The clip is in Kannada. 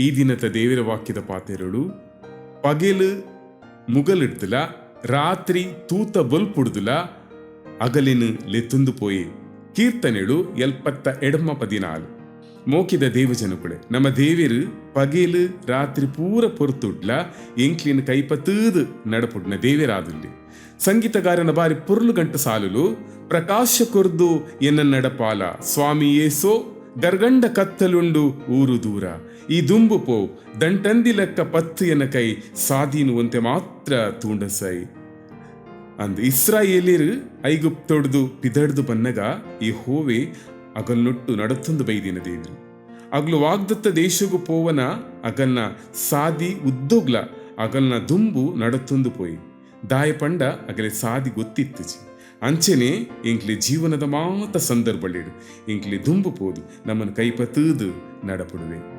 ಈ ದಿನದ ದೇವರ ವಾಕ್ಯದ ಪಾತೆರಳು ಪಗೆಲು ಮುಗಲಿಡ್ದುಲ, ರಾತ್ರಿ ತೂತ ಬೊಲ್ಪುಡ್ದುಲ ಅಗಲಿನ ಲೆತ್ತುಂದು ಪೋಯಿ. ಕೀರ್ತನೆಳು ಎಲ್ಪತ್ತ ಎಡಮ ಪದಿನಾಲು. ಮೋಕಿದ ದೇವಜನಕುಳೆ ನಮ್ಮ ದೇವಿರು ಪಗೇಲು, ರಾತ್ರಿ ಪೂರ ಪೊರ್ತುಡ್ಲ, ಎಂಕ್ಲಿನ ಕೈಪತ್ತೂದು ನಡಪುಡ್ನ ದೇವಿರಾದುಲ್ಲಿ. ಸಂಗೀತಗಾರನ ಬಾರಿ ಪುರ್ಲು ಗಂಟು ಸಾಲುಲು ಪ್ರಕಾಶ ಕೊರ್ದು ಎನ್ನ ನಡಪಾಲ, ಸ್ವಾಮಿ ಏಸೋ ಗರ್ಗಂಡ ಕತ್ತಲುಂಡು ಊರು ದೂರ. ಈ ದುಂಬು ಪೋ, ದಂಟಂದಿ ಲೆಕ್ಕ ಪತ್ತು ಎನ್ನ ಕೈ ಸಾಧೀನುವಂತೆ ಮಾತ್ರ ತೂಂಡಸೈ. ಅಂದ್ ಇಸ್ರಾಯೇಲಿರು ಐಗುಪ್ತೊಡ್ದು ಪಿದಡ್ದು ಬನ್ನಗ ಈ ಹೋವೆ ಅಗಲ್ನೊಟ್ಟು ನಡತೊಂದು ಬೈದಿನ ದೇವರು ಅಗ್ಲು ವಾಗ್ದತ್ತ ದೇಶಗು ಪೋವನ ಅಗಲ್ನ ಸಾದಿ ಉದ್ದೋಗ್ಲ, ಅಗಲ್ನ ದುಂಬು ನಡತೊಂದು ಪೋಯಿ. ದಾಯ ಪಂಡ ಅಗಲೆ ಸಾದಿ ಗೊತ್ತಿತ್ತುಜಿ ಅಂಚೆನೆ ಇಂಕ್ಲಿ ಜೀವನದ ಮಾತ ಸಂದರ್ಭಳಿಡು ಇಂಕ್ಲಿ ದುಂಬು ಪೋದು ನಮ್ಮನ್ನು ಕೈಪತೂದು ನಡಪುಡುವೆ